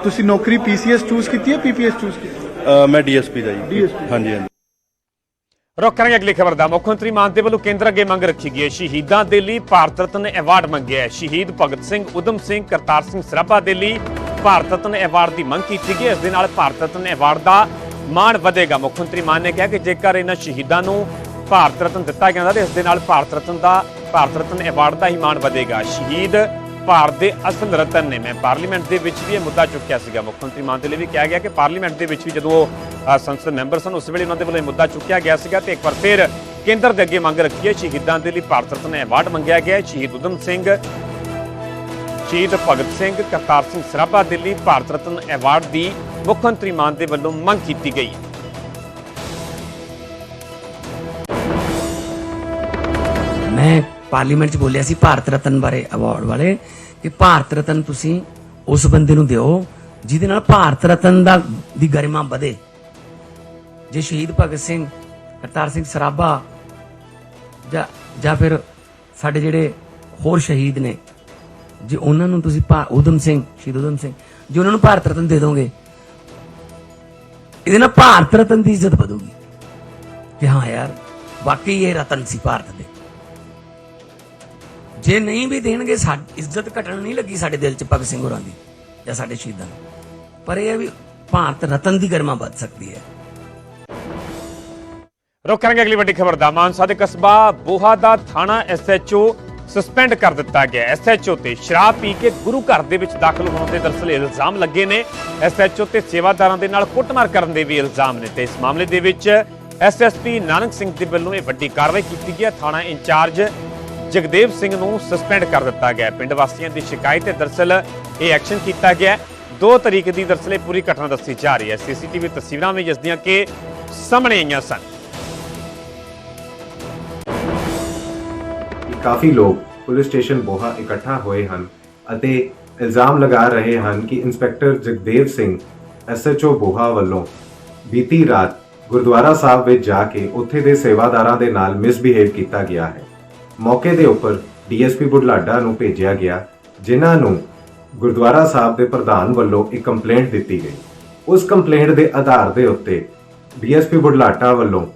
ਤੁਸੀਂ ਨੌਕਰੀ ਪੀਸੀਐਸ ਚੂਜ਼ ਕੀਤੀ ਹੈ ਪੀਪੀਐਸ ਚੂਜ਼ ਕੀਤੀ ਅ, ਮੈਂ ਡੀਐਸਪੀ ਦਾ ਜੀ। ਹਾਂਜੀ ਹਾਂਜੀ। ਰੁਕ ਕਰਾਂਗੇ ਅਗਲੀ ਖਬਰ ਦਾ। ਮੁੱਖ ਮੰਤਰੀ ਮਾਨ ਦੇ ਵੱਲੋਂ ਕੇਂਦਰ ਅੱਗੇ ਮੰਗ ਰੱਖੀ ਗਈ ਹੈ। ਸ਼ਹੀਦਾਂ ਦੇ ਲਈ ਭਾਰਤ ਰਤਨ ਐਵਾਰਡ ਮੰਗਿਆ ਹੈ। ਸ਼ਹੀਦ ਭਗਤ ਸਿੰਘ ਉਦਮ ਸਿੰਘ ਕਰਤਾਰ ਸਿੰਘ ਸਰਾਭਾ ਦੇ ਲਈ ਭਾਰਤ ਰਤਨ ਐਵਾਰਡ ਦੀ ਮੰਗ ਕੀਤੀ ਗਈ ਹੈ। ਇਸ ਦੇ ਨਾਲ ਭਾਰਤ ਰਤਨ ਐਵਾਰਡ ਦਾ ਮਾਣ ਵਧੇਗਾ। ਮੁੱਖ ਮੰਤਰੀ ਮਾਨ ਨੇ ਕਿਹਾ ਕਿ ਜੇਕਰ ਇਹਨਾਂ ਸ਼ਹੀਦਾਂ ਨੂੰ ਭਾਰਤ ਰਤਨ ਦਿੱਤਾ ਜਾਂਦਾ ਤਾਂ ਇਸ ਦੇ ਨਾਲ ਭਾਰਤ ਰਤਨ ਦਾ ਭਾਰਤ ਰਤਨ ਐਵਾਰਡ ਦਾ ਹੀ ਮਾਣ ਵਧੇਗਾ। ਸ਼ਹੀਦ ਭਾਰਤ ਦੇ ਅਸਲ ਰਤਨ ਨੇ। ਮੈਂ ਪਾਰਲੀਮੈਂਟ ਦੇ ਵਿੱਚ ਵੀ ਇਹ ਮੁੱਦਾ ਚੁੱਕਿਆ ਸੀਗਾ। ਮੁੱਖ ਮੰਤਰੀ ਮਾਨ ਦੇ ਲਈ ਵੀ ਕਿਹਾ ਗਿਆ ਕਿ ਪਾਰਲੀਮੈਂਟ ਦੇ ਵਿੱਚ ਵੀ ਜਦੋਂ ਉਹ ਸੰਸਦ ਮੈਂਬਰ ਸਨ, ਉਸ ਵੇਲੇ ਉਹਨਾਂ ਦੇ ਵੱਲੋਂ ਇਹ ਮੁੱਦਾ ਚੁੱਕਿਆ ਗਿਆ ਸੀਗਾ ਤੇ ਇੱਕ ਵਾਰ ਫਿਰ ਕੇਂਦਰ ਦੇ ਅੱਗੇ ਮੰਗ ਰੱਖੀ ਹੈ। ਸ਼ਹੀਦਾਂ ਦੇ ਲਈ ਭਾਰਤ ਰਤਨ ਐਵਾਰਡ ਮੰਗਿਆ ਗਿਆ ਹੈ। ਸ਼ਹੀਦ ਉਦਮ ਸਿੰਘ, ਸ਼ਹੀਦ ਭਗਤ ਸਿੰਘ, ਕਰਤਾਰ ਸਿੰਘ ਸਰਾਭਾ ਦੇ ਲਈ ਭਾਰਤ ਰਤਨ ਐਵਾਰਡ ਦੀ ਮੁੱਖ ਮੰਤਰੀ ਮਾਨ ਦੇ ਵੱਲੋਂ ਮੰਗ ਕੀਤੀ ਗਈ ਹੈ। ਮੈਂ ਪਾਰਲੀਮੈਂਟ 'ਚ ਬੋਲਿਆ ਸੀ ਭਾਰਤ ਰਤਨ ਬਾਰੇ ਅਵਾਰਡ ਵਾਲੇ ਕਿ ਭਾਰਤ ਰਤਨ ਤੁਸੀਂ ਉਸ ਬੰਦੇ ਨੂੰ ਦਿਓ ਜਿਹਦੇ ਨਾਲ ਭਾਰਤ ਰਤਨ ਦਾ ਦੀ ਗਰਿਮਾ ਵਧੇ। ਜੇ ਸ਼ਹੀਦ ਭਗਤ ਸਿੰਘ, ਕਰਤਾਰ ਸਿੰਘ ਸਰਾਭਾ ਜਾਂ ਜਾਂ ਫਿਰ ਸਾਡੇ ਜਿਹੜੇ ਹੋਰ ਸ਼ਹੀਦ ਨੇ, ਜੇ ਉਹਨਾਂ ਨੂੰ ਤੁਸੀਂ ਭਾ- ਊਧਮ ਸਿੰਘ, ਸ਼ਹੀਦ ਊਧਮ ਸਿੰਘ, ਜੇ ਉਹਨਾਂ ਨੂੰ ਭਾਰਤ ਰਤਨ ਦੇ ਦੋਗੇ, ਇਹਦੇ ਨਾਲ ਭਾਰਤ ਰਤਨ ਦੀ ਇੱਜ਼ਤ ਵਧੂਗੀ। ਕਿ ਹਾਂ ਯਾਰ, ਵਾਕਈ ਇਹ ਰਤਨ ਸੀ ਭਾਰਤ ਦੇ। ਜੇ ਨਹੀਂ ਵੀ ਦੇਣਗੇ, ਸਾਡੀ, ਇੱਜ਼ਤ ਘਟਣ ਨਹੀਂ ਲੱਗੀ ਸਾਡੇ ਦਿਲ 'ਚ ਭਗਤ ਸਿੰਘ ਹੋਰਾਂ ਦੀ ਜਾਂ ਸਾਡੇ ਸ਼ਹੀਦਾਂ ਦੀ। ਪਰ ਇਹ ਹੈ ਵੀ ਭਾਰਤ ਰਤਨ ਦੀ ਗਰਮਾ ਵੱਧ ਸਕਦੀ ਹੈ। ਰੁਕ ਕਰਾਂਗੇ ਅਗਲੀ ਵੱਡੀ ਖਬਰ ਦਾ। ਮਾਨਸਾ ਦੇ ਕਸਬਾ ਬੋਹਾ ਦਾ ਥਾਣਾ ਐਸਐਚਓ ਸਸਪੈਂਡ ਕਰ ਦਿੱਤਾ ਗਿਆ। ਐਸਐਚਓ ਤੇ ਸ਼ਰਾਬ ਪੀ ਕੇ ਗੁਰੂ ਘਰ ਦੇ ਵਿੱਚ ਦਾਖਲ ਹੋਣ ਦੇ ਦਰਸਲ ਇਲਜ਼ਾਮ ਲੱਗੇ ਨੇ। ਐਸਐਚਓ ਤੇ ਸੇਵਾਦਾਰਾਂ ਦੇ ਨਾਲ ਕੁੱਟਮਾਰ ਕਰਨ ਦੇ ਵੀ ਇਲਜ਼ਾਮ ਨੇ ਤੇ ਇਸ ਮਾਮਲੇ ਦੇ ਵਿੱਚ ਐਸਐਸਪੀ ਨਾਨਕ ਸਿੰਘ ਦੇ ਵੱਲੋਂ ਇਹ ਵੱਡੀ ਕਾਰਵਾਈ ਕੀਤੀ ਗਈ ਹੈ। ਥਾਣਾ ਇੰਚਾਰਜ ਜਗਦੇਵ ਸਿੰਘ ਨੂੰ ਸਸਪੈਂਡ ਕਰ ਦਿੱਤਾ ਗਿਆ ਪਿੰਡ ਵਾਸੀਆਂ ਦੀ ਸ਼ਿਕਾਇਤ ਤੇ ਦਰਸਲ ਇਹ ਐਕਸ਼ਨ ਕੀਤਾ ਗਿਆ ਦੋ ਤਰੀਕ ਦੀ ਦਰਸਲ ਪੂਰੀ ਘਟਨਾ ਦੱਸੀ ਜਾ ਰਹੀ ਹੈ। ਸੀਸੀਟੀਵੀ ਤਸਵੀਰਾਂ ਵੀ ਜਿਸ ਦੀਆਂ ਕਿ ਸਾਹਮਣੇ ਆਈਆਂ ਸਨ। ਕਾਫੀ ਲੋਕ ਪੁਲਿਸ ਸਟੇਸ਼ਨ ਬੋਹਾ ਇਕੱਠਾ ਹੋਏ ਹਨ ਅਤੇ ਇਲਜ਼ਾਮ ਲਗਾ ਰਹੇ ਹਨ ਕਿ ਇੰਸਪੈਕਟਰ ਜਗਦੇਵ ਸਿੰਘ ਐਸਐਚਓ ਬੋਹਾ ਵੱਲੋਂ ਬੀਤੀ ਰਾਤ ਗੁਰਦੁਆਰਾ ਸਾਹਿਬ ਵਿੱਚ ਜਾ ਕੇ ਉੱਥੇ ਦੇ ਸੇਵਾਦਾਰਾਂ ਦੇ ਨਾਲ ਮਿਸਬਿਹੇਵ ਕੀਤਾ ਗਿਆ ਹੈ। ਮੌਕੇ ਦੇ ਉੱਪਰ ਡੀਐਸਪੀ ਬੁਢਲਾਡਾ ਨੂੰ ਭੇਜਿਆ ਗਿਆ, ਜਿਨ੍ਹਾਂ ਨੂੰ ਗੁਰਦੁਆਰਾ ਸਾਹਿਬ ਦੇ ਪ੍ਰਧਾਨ ਵੱਲੋਂ ਇੱਕ ਕੰਪਲੇਂਟ ਦਿੱਤੀ ਗਈ। ਉਸ ਕੰਪਲੇਂਟ ਦੇ ਆਧਾਰ ਦੇ ਉੱਤੇ ਡੀਐਸਪੀ ਬੁਢਲਾਡਾ ਵੱਲੋਂ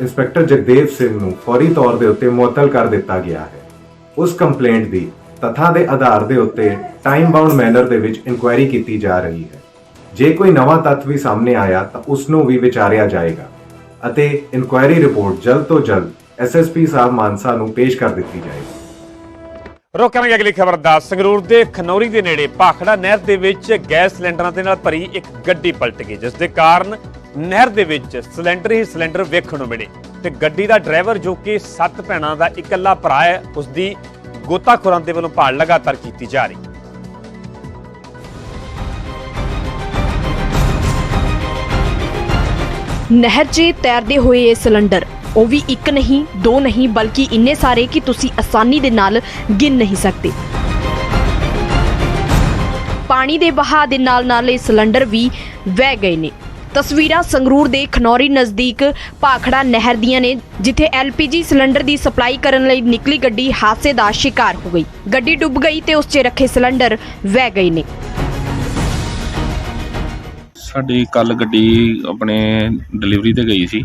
ਇੰਸਪੈਕਟਰ ਜਗਦੇਵ ਸਿੰਘ ਨੂੰ ਫੌਰੀ ਤੌਰ ਦੇ ਉੱਤੇ ਮੁਅੱਤਲ ਕਰ ਦਿੱਤਾ ਗਿਆ ਹੈ। ਉਸ ਕੰਪਲੇਂਟ ਦੀ ਤਥਾ ਦੇ ਆਧਾਰ ਦੇ ਉੱਤੇ ਟਾਈਮ ਬਾਉਂਡ ਮੈਨਰ ਦੇ ਵਿੱਚ ਇਨਕੁਆਇਰੀ ਕੀਤੀ ਜਾ ਰਹੀ ਹੈ। ਜੇ ਕੋਈ ਨਵਾਂ ਤੱਥ ਵੀ ਸਾਹਮਣੇ ਆਇਆ ਤਾਂ ਉਸ ਨੂੰ ਵੀ ਵਿਚਾਰਿਆ ਜਾਏਗਾ ਅਤੇ ਇਨਕੁਆਇਰੀ ਰਿਪੋਰਟ ਜਲਦ ਤੋਂ ਜਲਦ ਐਸਐਸਪੀ ਸਾਹਿਬ ਮਾਨਸਾ ਨੂੰ ਪੇਸ਼ ਕਰ ਦਿੱਤੀ ਜਾਏਗੀ। ਰੋਕਾਂਗੇ ਅਗਲੀ ਖਬਰ ਦਾ। ਸੰਗਰੂਰ ਦੇ ਖਨੌਰੀ ਦੇ ਨੇੜੇ ਭਾਖੜਾ ਨਹਿਰ ਦੇ ਵਿੱਚ ਗੈਸ ਸਿਲੰਡਰਾਂ ਦੇ ਨਾਲ ਭਰੀ ਇੱਕ ਗੱਡੀ ਪਲਟ ਗਈ ਜਿਸ ਦੇ ਕਾਰਨ ਨਹਿਰ ਦੇ ਵਿੱਚ ਸਿਲੰਡਰ ਹੀ ਸਿਲੰਡਰ ਵੇਖਣ ਨੂੰ ਮਿਲੇ ਤੇ ਗੱਡੀ ਦਾ ਡਰਾਈਵਰ ਜੋ ਕਿ ਸੱਤ ਭੈਣਾਂ ਦਾ ਇਕੱਲਾ ਭਰਾ ਹੈ ਉਸ ਦੀ ਗੋਤਾਖੋਰਾਂ ਦੇ ਵੱਲੋਂ ਭਾਲ ਲਗਾਤਾਰ ਕੀਤੀ ਜਾ ਰਹੀ। ਨਹਿਰ 'ਚ ਤੈਰਦੇ ਹੋਏ ਇਹ ਸਿਲੰਡਰ ਉਹ ਵੀ ਇੱਕ ਨਹੀਂ, ਦੋ ਨਹੀਂ, ਬਲਕਿ ਇੰਨੇ ਸਾਰੇ ਕਿ ਤੁਸੀਂ ਆਸਾਨੀ ਦੇ ਨਾਲ ਗਿਣ ਨਹੀਂ ਸਕਦੇ। ਪਾਣੀ ਦੇ ਵਹਾਅ ਦੇ ਨਾਲ ਨਾਲ ਇਹ ਸਿਲੰਡਰ ਵੀ ਵਹਿ ਗਏ ਨੇ। ਤਸਵੀਰਾਂ ਸੰਗਰੂਰ ਦੇ ਖਨੌਰੀ ਨਜ਼ਦੀਕ ਭਾਖੜਾ ਨਹਿਰ ਦੀਆਂ ਨੇ, ਜਿੱਥੇ ਐਲਪੀਜੀ ਸਿਲੰਡਰ ਦੀ ਸਪਲਾਈ ਕਰਨ ਲਈ ਨਿਕਲੀ ਗੱਡੀ ਹਾਦਸੇ ਦਾ ਸ਼ਿਕਾਰ ਹੋ ਗਈ। ਗੱਡੀ ਡੁੱਬ ਗਈ ਤੇ ਉਸ 'ਚ ਰੱਖੇ ਸਿਲੰਡਰ ਵਹਿ ਗਏ ਨੇ। ਸਾਡੀ ਕੱਲ ਗੱਡੀ ਆਪਣੇ ਡਿਲੀਵਰੀ ਤੇ ਗਈ ਸੀ।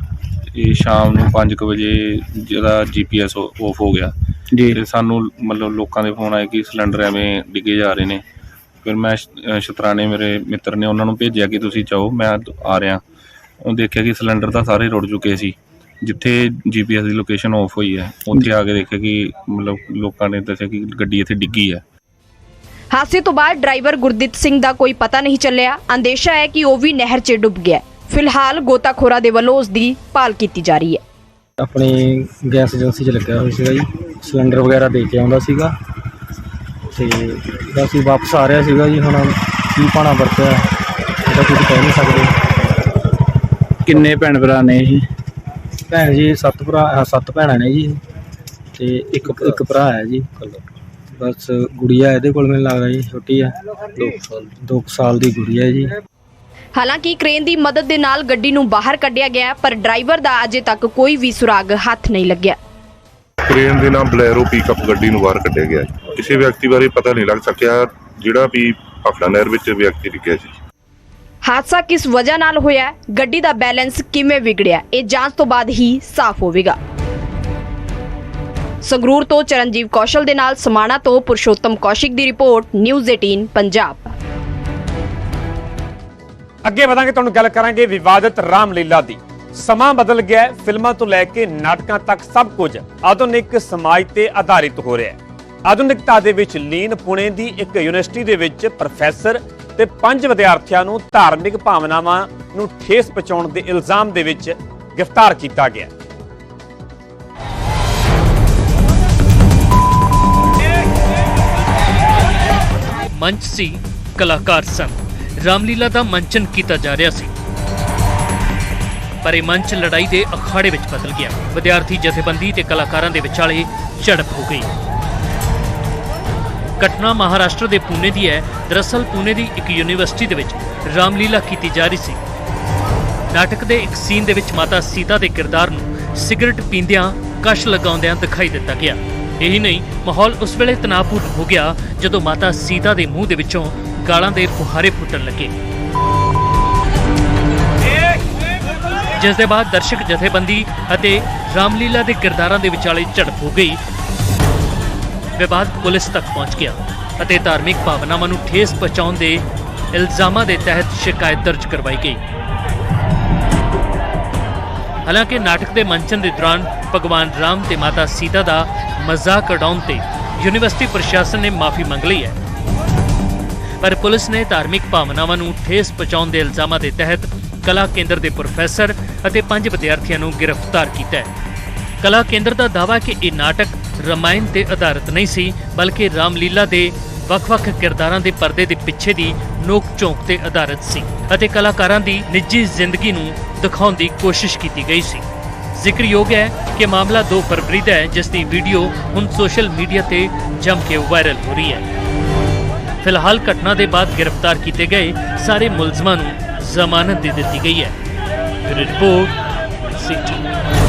ਇਹ ਸ਼ਾਮ ਨੂੰ 5:00 ਵਜੇ ਜਿਹਦਾ ਜੀਪੀਐਸ ਆਫ ਹੋ ਗਿਆ। ਜੀ। ਤੇ ਸਾਨੂੰ ਮਤਲਬ ਲੋਕਾਂ ਦੇ ਫੋਨ ਆਏ ਕਿ ਸਿਲੰਡਰ ਐਵੇਂ ਡਿੱਗੇ ਜਾ ਰਹੇ ਨੇ। ਫਿਰ ਮੈਂ ਸ਼ਤਰਾਣੇ ਮੇਰੇ ਮਿੱਤਰ ਨੇ ਉਹਨਾਂ ਨੂੰ ਭੇਜਿਆ ਕਿ ਤੁਸੀਂ ਜਾਓ ਮੈਂ ਆ ਰਿਹਾ। ਉਹ ਦੇਖਿਆ ਕਿ ਸਿਲੰਡਰ ਤਾਂ ਸਾਰੇ ਰੁੜ ਚੁੱਕੇ ਸੀ। ਜਿੱਥੇ ਜੀਪੀਐਸ ਦੀ ਲੋਕੇਸ਼ਨ ਆਫ ਹੋਈ ਹੈ ਉੱਥੇ ਆ ਕੇ ਦੇਖਿਆ ਕਿ ਮਤਲਬ ਲੋਕਾਂ ਨੇ ਦੱਸਿਆ ਕਿ ਗੱਡੀ ਇੱਥੇ ਡਿੱਗੀ ਹੈ। ਹਾਦਸੇ ਤੋਂ ਬਾਅਦ ਡਰਾਈਵਰ ਗੁਰਦੀਪ ਸਿੰਘ ਦਾ ਕੋਈ ਪਤਾ ਨਹੀਂ ਚੱਲਿਆ। ਅੰਦੇਸ਼ਾ ਹੈ ਕਿ ਉਹ ਵੀ ਨਹਿਰ 'ਚ ਡੁੱਬ ਗਿਆ। ਫਿਲਹਾਲ ਗੋਤਾਖੋਰਾਂ ਦੇ ਵੱਲੋਂ ਉਸ ਦੀ ਭਾਲ ਕੀਤੀ ਜਾ ਰਹੀ ਹੈ। ਆਪਣੀ ਗੈਸ ਏਜੰਸੀ 'ਚ ਲੱਗਿਆ ਹੋਇਆ ਸੀਗਾ ਜੀ। ਸਿਲੰਡਰ ਵਗੈਰਾ ਦੇ ਕੇ ਆਉਂਦਾ ਸੀਗਾ। ਤੇ ਬਸ ਹੀ ਵਾਪਸ ਆ ਰਿਹਾ ਸੀਗਾ ਜੀ। ਹੁਣ ਕੀ ਪਾਣਾ ਵਰਤਿਆ ਇਹਦਾ ਕੁਝ ਕਹਿ ਨਹੀਂ ਸਕਦੇ। ਕਿੰਨੇ ਭੈਣ ਭਰਾ ਨੇ ਇਹ? ਭੈਣ ਜੀ ਸੱਤ ਭਰਾ ਅਹ ਸੱਤ ਭੈਣਾਂ ਨੇ ਜੀ। ਤੇ ਇੱਕ ਇੱਕ ਭਰਾ ਹੈ ਜੀ। ਬਸ ਗੁੜੀਆ ਇਹਦੇ ਕੋਲ ਮੈਨੂੰ ਲੱਗਦਾ ਜੀ ਛੋਟੀ ਹੈ 2 ਸਾਲ 2 ਸਾਲ ਦੀ ਗੁੜੀਆ ਹੈ ਜੀ। ਹਾਲਾਂਕਿ ਕ੍ਰੇਨ ਦੀ ਮਦਦ ਦੇ ਨਾਲ ਗੱਡੀ ਨੂੰ ਬਾਹਰ ਕੱਢਿਆ ਗਿਆ ਪਰ ਡਰਾਈਵਰ ਦਾ ਅਜੇ ਤੱਕ ਕੋਈ ਵੀ ਸੁਰਾਗ ਹੱਥ ਨਹੀਂ ਲੱਗਿਆ। ਕ੍ਰੇਨ ਦੇ ਨਾਲ ਬਲੈਰੋ ਪਿਕਅਪ ਗੱਡੀ ਨੂੰ ਬਾਹਰ ਕੱਢਿਆ ਗਿਆ ਕਿਸੇ ਵਿਅਕਤੀ ਬਾਰੇ ਪਤਾ ਨਹੀਂ ਲੱਗ ਸਕਿਆ ਜਿਹੜਾ ਵੀ ਭਾਖੜਾ ਨਹਿਰ ਵਿੱਚ ਵਿਅਕਤੀ ਡਿੱਗਿਆ ਸੀ। ਹਾਦਸਾ ਕਿਸ ਵਜ੍ਹਾ ਨਾਲ ਹੋਇਆ ਗੱਡੀ ਦਾ ਬੈਲੈਂਸ ਕਿਵੇਂ ਵਿਗੜਿਆ ਇਹ ਜਾਂਚ ਤੋਂ ਬਾਅਦ ਹੀ ਸਾਫ਼ ਹੋਵੇਗਾ। ਸੰਗਰੂਰ ਤੋਂ ਚਰਨਜੀਵ ਕੌਸ਼ਲ ਦੇ ਨਾਲ ਸਮਾਣਾ ਤੋਂ ਪੁਰਸ਼ੋਤਮ ਕੌਸ਼ਿਕ ਦੀ ਰਿਪੋਰਟ ਨਿਊਜ਼ 18 ਪੰਜਾਬ। ਅੱਗੇ ਵਧਾਂਗੇ, ਤੁਹਾਨੂੰ ਗੱਲ ਕਰਾਂਗੇ ਵਿਵਾਦਤ ਰਾਮਲੀਲਾ ਦੀ। ਸਮਾਂ ਬਦਲ ਗਿਆ ਫਿਲਮਾਂ ਤੋਂ ਲੈ ਕੇ ਨਾਟਕਾਂ ਤੱਕ ਸਭ ਕੁਝ ਆਧੁਨਿਕ ਸਮਾਜ ਤੇ ਆਧਾਰਿਤ ਹੋ ਰਿਹਾ ਹੈ। ਆਧੁਨਿਕਤਾ ਦੇ ਵਿੱਚ ਲੀਨ ਪੁਣੇ ਦੀ ਇੱਕ ਯੂਨੀਵਰਸਿਟੀ ਦੇ ਵਿੱਚ ਪ੍ਰੋਫੈਸਰ ਤੇ ਪੰਜ ਵਿਦਿਆਰਥੀਆਂ ਨੂੰ ਧਾਰਮਿਕ ਭਾਵਨਾਵਾਂ ਨੂੰ ਠੇਸ ਪਹੁੰਚਾਉਣ ਦੇ ਇਲਜ਼ਾਮ ਦੇ ਵਿੱਚ ਗ੍ਰਿਫਤਾਰ ਕੀਤਾ ਗਿਆ ਮੰਚ ਸੀ ਕਲਾਕਾਰ ਸਨ ਰਾਮਲੀਲਾ ਦਾ ਮੰਚਨ ਕੀਤਾ ਜਾ ਰਿਹਾ ਸੀ। ਪਰ ਇਹ ਮੰਚ ਲੜਾਈ ਦੇ ਅਖਾੜੇ ਵਿੱਚ ਬਦਲ ਗਿਆ। ਵਿਦਿਆਰਥੀ ਜਥੇਬੰਦੀ ਤੇ ਕਲਾਕਾਰਾਂ ਦੇ ਵਿਚਾਲੇ ਝੜਪ ਹੋ ਗਈ। ਘਟਨਾ ਮਹਾਰਾਸ਼ਟਰ ਦੇ ਪੂਨੇ ਦੀ ਹੈ। ਦਰਅਸਲ ਪੂਨੇ ਦੀ ਇੱਕ ਯੂਨੀਵਰਸਿਟੀ ਦੇ ਵਿੱਚ ਰਾਮਲੀਲਾ ਕੀਤੀ ਜਾ ਰਹੀ ਸੀ। ਨਾਟਕ ਦੇ ਇੱਕ ਸੀਨ ਦੇ ਵਿੱਚ ਮਾਤਾ ਸੀਤਾ ਦੇ ਕਿਰਦਾਰ ਨੂੰ ਸਿਗਰਟ ਪੀਂਦਿਆਂ ਕਸ਼ ਲਗਾਉਂਦਿਆਂ ਦਿਖਾਈ ਦਿੱਤਾ ਗਿਆ। ਇਹੀ ਨਹੀਂ, ਮਾਹੌਲ ਉਸ ਵੇਲੇ ਤਣਾਅਪੂਰਨ ਹੋ ਗਿਆ ਜਦੋਂ ਮਾਤਾ ਸੀਤਾ ਦੇ ਮੂੰਹ ਦੇ ਵਿੱਚੋਂ ਗਾਲਾਂ ਦੇ ਫੁਹਾਰੇ ਫੁੱਟਣ ਲੱਗੇ। ਜਿਸ ਦੇ ਬਾਅਦ ਦਰਸ਼ਕ ਜਥੇਬੰਦੀ ਅਤੇ ਰਾਮਲੀਲਾ ਦੇ ਕਿਰਦਾਰਾਂ ਦੇ ਵਿਚਾਲੇ ਝੜਪ ਹੋ ਗਈ। ਵਿਵਾਦ ਪੁਲਿਸ ਤੱਕ ਪਹੁੰਚ ਗਿਆ ਅਤੇ ਧਾਰਮਿਕ ਭਾਵਨਾਵਾਂ ਨੂੰ ਠੇਸ ਪਹੁੰਚਾਉਣ ਦੇ ਇਲਜ਼ਾਮਾਂ ਦੇ ਤਹਿਤ ਸ਼ਿਕਾਇਤ ਦਰਜ ਕਰਵਾਈ ਗਈ। ਹਾਲਾਂਕਿ ਨਾਟਕ ਦੇ ਮੰਚਨ ਦੇ ਦੌਰਾਨ ਭਗਵਾਨ ਰਾਮ ਤੇ ਮਾਤਾ ਸੀਤਾ ਦਾ ਮਜ਼ਾਕ ਉਡਾਉਣ ਤੇ ਯੂਨੀਵਰਸਿਟੀ ਪ੍ਰਸ਼ਾਸਨ ਨੇ ਮਾਫੀ ਮੰਗ ਲਈ ਹੈ। ਪਰ ਪੁਲਿਸ ਨੇ ਧਾਰਮਿਕ ਭਾਵਨਾਵਾਂ ਨੂੰ ਠੇਸ ਪਹੁੰਚਾਉਣ ਦੇ ਇਲਜ਼ਾਮਾਂ ਦੇ ਤਹਿਤ ਕਲਾ ਕੇਂਦਰ ਦੇ ਪ੍ਰੋਫੈਸਰ ਅਤੇ ਪੰਜ ਵਿਦਿਆਰਥੀਆਂ ਨੂੰ ਗ੍ਰਿਫਤਾਰ ਕੀਤਾ ਹੈ। ਕਲਾ ਕੇਂਦਰ ਦਾ ਦਾਅਵਾ ਹੈ ਕਿ ਇਹ ਨਾਟਕ ਰਮਾਇਣ ਤੇ ਆਧਾਰਿਤ ਨਹੀਂ ਸੀ, ਬਲਕਿ ਰਾਮਲੀਲਾ ਦੇ ਵੱਖ-ਵੱਖ ਕਿਰਦਾਰਾਂ ਦੇ ਪਰਦੇ ਦੇ ਪਿੱਛੇ ਦੀ ਨੋਕ ਝੋਂਕ ਤੇ ਆਧਾਰਿਤ ਸੀ ਅਤੇ ਕਲਾਕਾਰਾਂ ਦੀ ਨਿੱਜੀ ਜ਼ਿੰਦਗੀ ਨੂੰ ਦਿਖਾਉਣ ਦੀ ਕੋਸ਼ਿਸ਼ ਕੀਤੀ ਗਈ ਸੀ। ਜ਼ਿਕਰਯੋਗ ਹੈ ਕਿ ਮਾਮਲਾ 2 ਫਰਵਰੀ ਦਾ ਹੈ, ਜਿਸ ਦੀ ਵੀਡੀਓ ਹੁਣ ਸੋਸ਼ਲ ਮੀਡੀਆ ਤੇ ਜੰਮ ਕੇ ਵਾਇਰਲ ਹੋ ਰਹੀ ਹੈ। ਫਿਲਹਾਲ ਘਟਨਾ ਦੇ ਬਾਅਦ ਗ੍ਰਿਫਤਾਰ ਕੀਤੇ ਗਏ ਸਾਰੇ ਮੁਲਜ਼ਮਾਂ ਨੂੰ ਜ਼ਮਾਨਤ ਦੇ ਦਿੱਤੀ ਗਈ ਹੈ। Report, city.